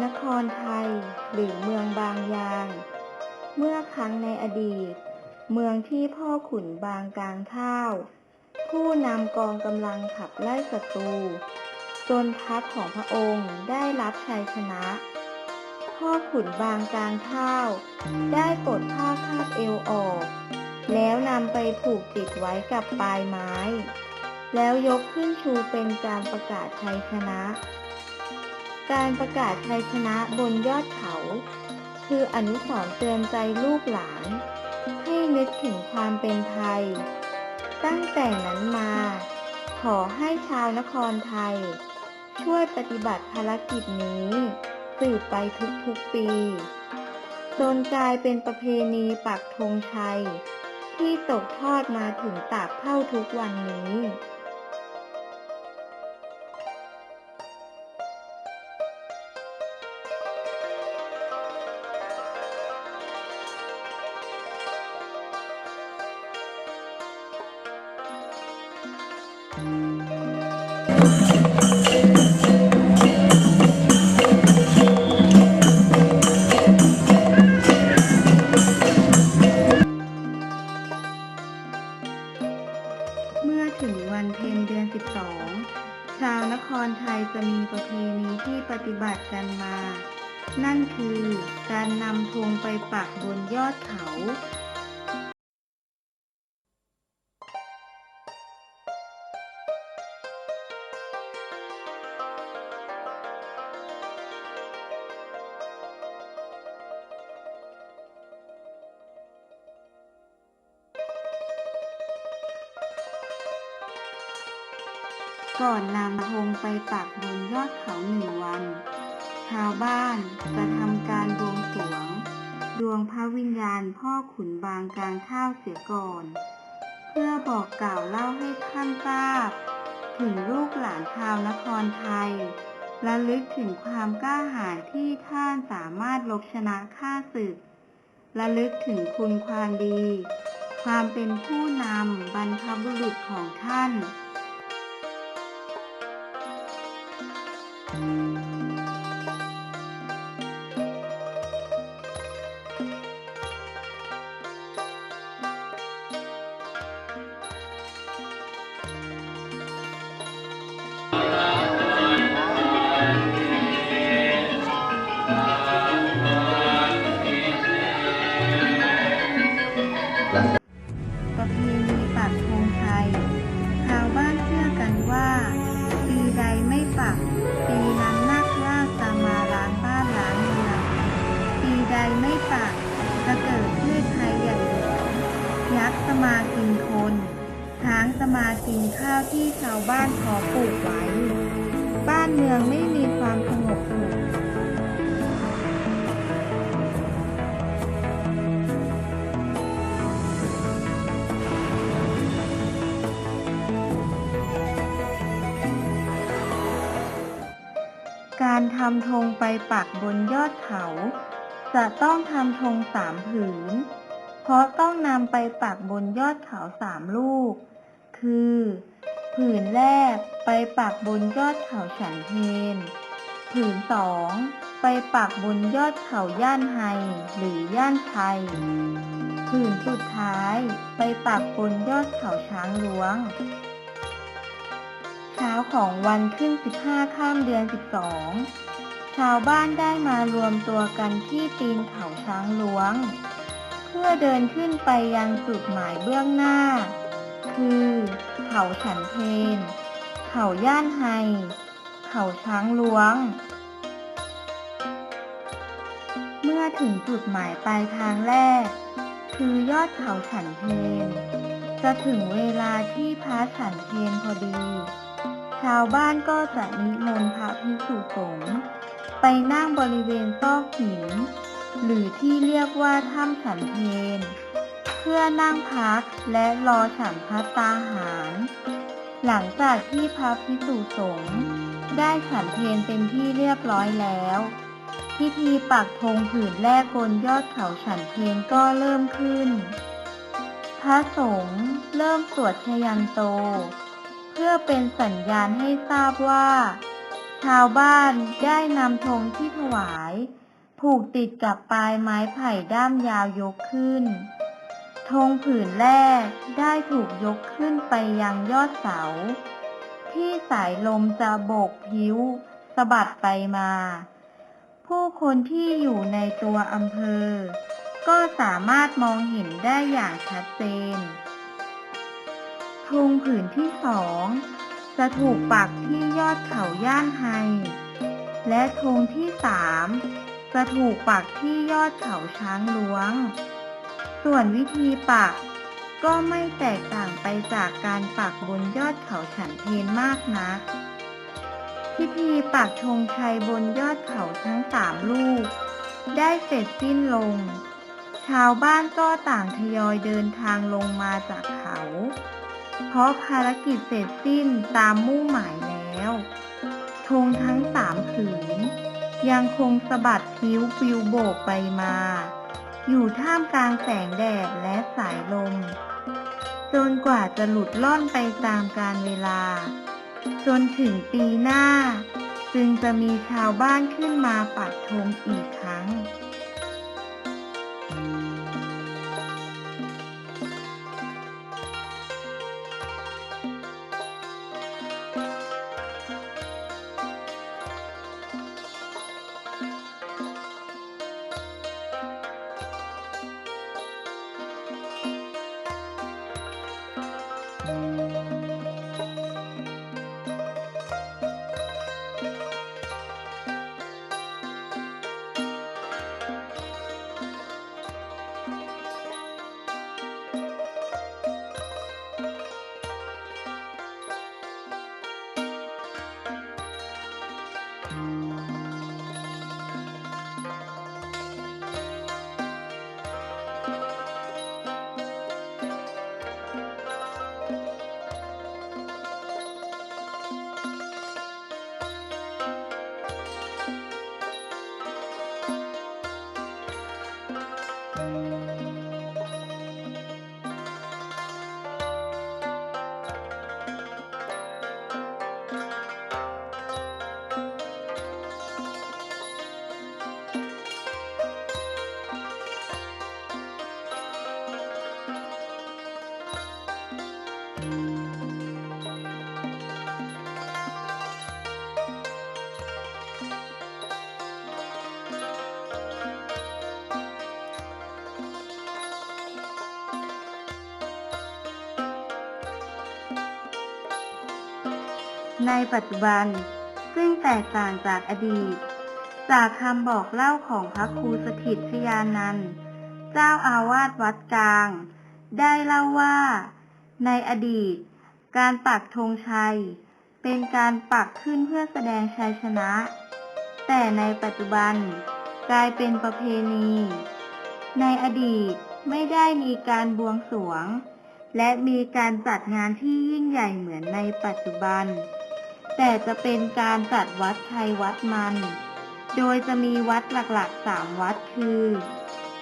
นครไทยหรือเมืองบางยาง เมื่อครั้งในอดีต เมืองที่พ่อขุนบางกลางข้าว ผู้นำกองกำลังขับไล่ศัตรูจนทัพของพระองค์ได้รับชัยชนะ พ่อขุนบางกลางข้าว ได้ปลดผ้าคาดเอวออก แล้วนำไปผูกติดไว้กับปลายไม้ แล้วยกขึ้นชูเป็นการประกาศชัยชนะ การประกาศชัยชนะบนยอดเขา คืออนุสรณ์เตือนใจลูกหลาน ให้นึกถึงความเป็นไทย ตั้งแต่นั้นมา ขอให้ชาวนครไทย ช่วยปฏิบัติภารกิจนี้สืบไปทุกๆปีจนกลายเป็นประเพณีปักธงชัย ที่ตกทอดมาถึงตาบเท่าทุกวันนี้ ฏิบัติกันมา นั่นคือการนำธงไปปักบนยอดเขา ก่อนนำธงไปปักบนยอดเขาหนึ่งวัน ชาวบ้านจะทำการบวงสรวง ดวงพระวิญญาณพ่อขุนบางกลางข้าวเสียก่อน เพื่อบอกกล่าวเล่าให้ท่านทราบ ถึงลูกหลานชาวนครไทยและลึกถึงความกล้าหาญที่ท่านสามารถลบชนะข้าศึกและลึกถึงคุณความดี ความเป็นผู้นำบรรพบุรุษของท่าน ปร มีความสงบสุขการทำธงไปปักบนยอดเขา จะต้องทำธงสามผืน เพราะต้องนำไปปักบนยอดเขาสามลูก คือ ผืนแรกไปปักบนยอดเขาฉันเพนผืนสองไปปักบนยอดเขาย่านไฮหรือย่านไทยผืนสุดท้ายไปปักบนยอดเขาช้างหลวง เช้าของวันขึ้น 15 ข้ามเดือน 12 ชาวบ้านได้มารวมตัวกันที่ตีนเขาช้างหลวง เพื่อเดินขึ้นไปยังจุดหมายเบื้องหน้า คือ เขาฉันเพน เขาย่านไฮ เขาช้างหลวง เมื่อถึงจุดหมายปลายทางแรก คือยอดเขาฉันเพน จะถึงเวลาที่พระฉันเพนพอดี ชาวบ้านก็จะนิมนต์พระภิกษุสงฆ์ไปนั่งบริเวณซอกหิน หรือที่เรียกว่าถ้ำฉันเพน พื่อนั่งพักและรอฉันพัตตาหาร หลังจากที่พระภิกษุสงฆ์ได้ฉันเพนเป็นที่เรียบร้อยแล้ว พิธีปักธงผืนแรกบนยอดเขาฉันเพนก็เริ่มขึ้น พระสงฆ์เริ่มสวดชยันโต เพื่อเป็นสัญญาณให้ทราบว่า ชาวบ้านได้นำธงที่ถวาย ผูกติดกับปลายไม้ไผ่ด้ามยาวยกขึ้น ธงผืนแรกได้ถูกยกขึ้นไปยังยอดเสา ที่สายลมจะโบกพิ้วสะบัดไปมา ผู้คนที่อยู่ในตัวอำเภอ ก็สามารถมองเห็นได้อย่างชัดเจนธงผืนที่สองจะถูกปักที่ยอดเขาย่านไฮและธงที่สามจะถูกปักที่ยอดเขาช้างล้วง ส่วนวิธีปัก ก็ไม่แตกต่างไปจากการปักบนยอดเขาฉันเพนมากนะักพิธีปักธงชัยบนยอดเขาทั้งสามลูก ได้เสร็จสิ้นลง ชาวบ้านก็ต่างทยอยเดินทางลงมาจากเขา เพราะภารกิจเสร็จสิ้นตามมุ่งหมายแล้วธงทั้งสามผืนยังคงสะบัดพิ้วปลิวโบกไปมา อยู่ท่ามกลางแสงแดดและสายลม จนกว่าจะหลุดล่อนไปตามกาลเวลา จนถึงปีหน้า จึงจะมีชาวบ้านขึ้นมาปักธงอีกครั้ง ในปัจจุบัน ซึ่งแตกต่างจากอดีต จากคำบอกเล่าของพระครูสถิตชยานันท์เจ้าอาวาสวัดกลาง ได้เล่าว่า ในอดีต การปักธงชัย เป็นการปักขึ้นเพื่อแสดงชัยชนะ แต่ในปัจจุบันกลายเป็นประเพณี ในอดีตไม่ได้มีการบวงสรวง และมีการจัดงานที่ยิ่งใหญ่เหมือนในปัจจุบัน แต่จะเป็นการจัดวัดใครวัดมัน โดยจะมีวัดหลักๆสามวัดคือ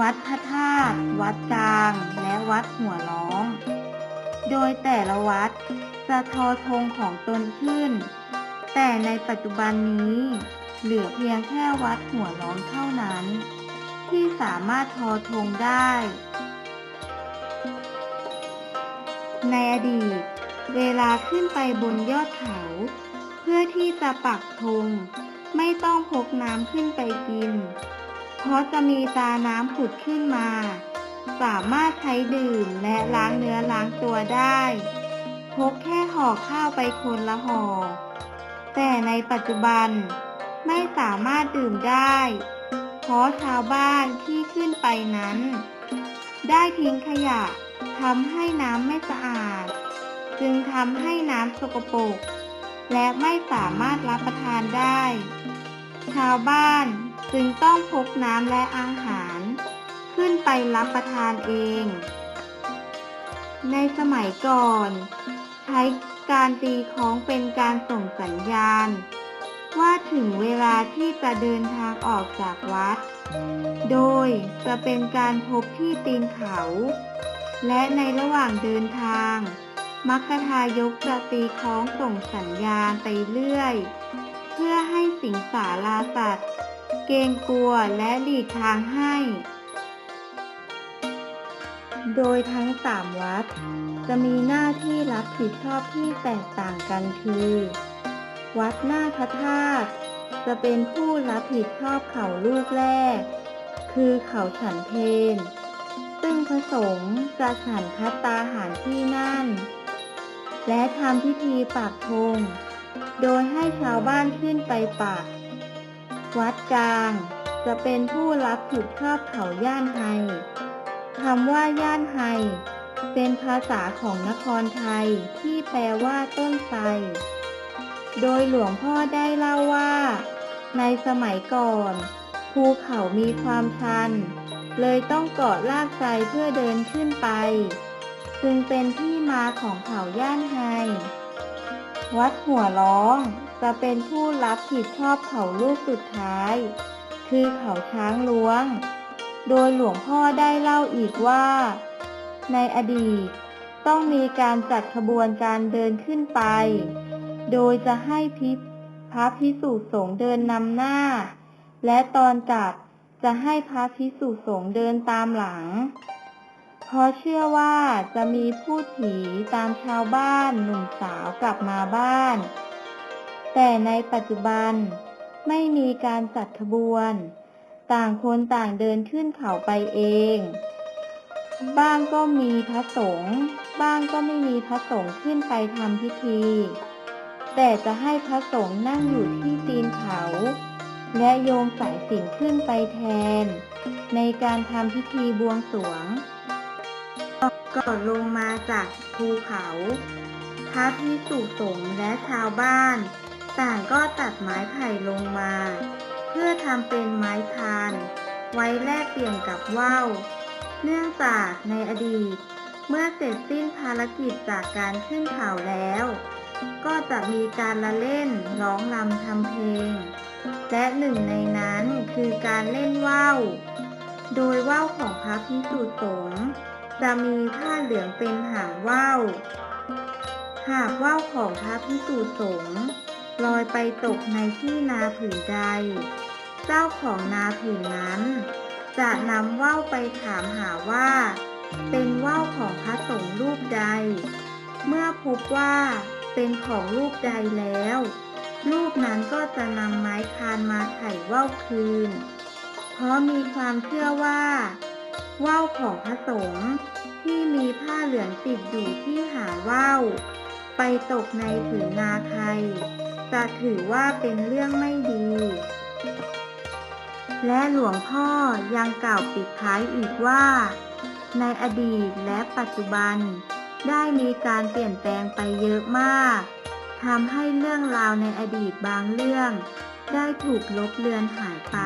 วัดพระธาตุ วัดกลาง และวัดหัวล้อม โดยแต่ละวัดจะทอธงของตนขึ้น แต่ในปัจจุบันนี้ เหลือเพียงแค่วัดหัวล้อมเท่านั้น ที่สามารถทอธงได้ ในอดีตเวลาขึ้นไปบนยอดเขาเพื่อที่จะปักธงไม่ต้องพกน้ำขึ้นไปกิน เพราะจะมีตาน้ำผุดขึ้นมา สามารถใช้ดื่มและล้างเนื้อล้างตัวได้ พกแค่ห่อข้าวไปคนละห่อ แต่ในปัจจุบันไม่สามารถดื่มได้ เพราะชาวบ้านที่ขึ้นไปนั้น ได้ทิ้งขยะทำให้น้ำไม่สะอาด จึงทำให้น้ำสกปรก และไม่สามารถรับประทานได้ ชาวบ้านจึงต้องพกน้ำและอาหาร ขึ้นไปรับประทานเอง ในสมัยก่อน ใช้การตีค้องเป็นการส่งสัญญาณ ว่าถึงเวลาที่จะเดินทางออกจากวัด โดยจะเป็นการพบที่ตีนเขา และในระหว่างเดินทาง มัคคทายกจะตีคล้องส่งสัญญาณไปเรื่อย เพื่อให้สิงสาราสัตว์ เกรงกลัวและหลีกทางให้ โดยทั้งสามวัด จะมีหน้าที่รับผิดชอบที่แตกต่างกันคือ วัดหน้าพระธาตุจะเป็นผู้รับผิดชอบเขาลูกแรก คือเขาฉันเพนซึ่งพระสงฆ์จะฉันพัตตาหารที่น และทำพิธีปักธง โดยให้ชาวบ้านขึ้นไปปัก วัดกลาง จะเป็นผู้รับผิดชอบเขาย่านไฮคำว่าย่านไฮเป็นภาษาของนครไทยที่แปลว่าต้นไทร โดยหลวงพ่อได้เล่าว่า ในสมัยก่อน ภูเขามีความชัน เลยต้องเกาะลากไทรเพื่อเดินขึ้นไป จึงเป็นที่มาของเขาย่านไฮ วัดหัวล้องจะเป็นผู้รับผิดชอบเขาลูกสุดท้าย คือเขาช้างล้วง โดยหลวงพ่อได้เล่าอีกว่า ในอดีตต้องมีการจัดขบวนการเดินขึ้นไป โดยจะให้พิพระพิสุสงฆ์เดินนำหน้า และตอนกลับจะให้พระพิสุสงฆ์เดินตามหลัง เพราะเชื่อว่าจะมีผู้ผีตามชาวบ้านหนุ่มสาวกลับมาบ้าน แต่ในปัจจุบันไม่มีการจัดขบวน ต่างคนต่างเดินขึ้นเขาไปเอง บ้างก็มีพระสงฆ์บ้างก็ไม่มีพระสงฆ์ขึ้นไปทำพิธี แต่จะให้พระสงฆ์นั่งอยู่ที่ตีนเขา และโยงสายสิญจนขึ้นไปแทน ในการทำพิธีบวงสรวง ก่อนลงมาจากภูเขา พระพิสุสงฆ์และชาวบ้าน ต่างก็ตัดไม้ไผ่ลงมา เพื่อทำเป็นไม้คาน ไว้แลกเปลี่ยนกับว่าวเนื่องจากในอดีต เมื่อเสร็จสิ้นภารกิจจากการขึ้นเขาแล้ว ก็จะมีการละเล่นร้องรำทำเพลง และหนึ่งในนั้นคือการเล่นว่าวโดยว่าวของพระพิสุสงฆ์ จะมีผ้าเหลืองเป็นหางว่าวหากว่าวของพระพิสุสงฆ์ลอยไปตกในที่นาผืนใด เจ้าของนาผืนนั้น จะนำว่าวไปถามหาว่า เป็นว่าวของพระสงฆ์รูปใด เมื่อพบว่าเป็นของรูปใดแล้ว รูปนั้นก็จะนำไม้คานมาไถ่ว่าวคืน เพราะมีความเชื่อว่าว่าวของพระสงฆ์ ที่มีผ้าเหลืองติดอยู่ที่หาว่าวไปตกในผืนนาใคร จะถือว่าเป็นเรื่องไม่ดี และหลวงพ่อยังกล่าวปิดท้ายอีกว่า ในอดีตและปัจจุบัน ได้มีการเปลี่ยนแปลงไปเยอะมากทำให้เรื่องราวในอดีตบางเรื่อง ได้ถูกลบเลือนหายไป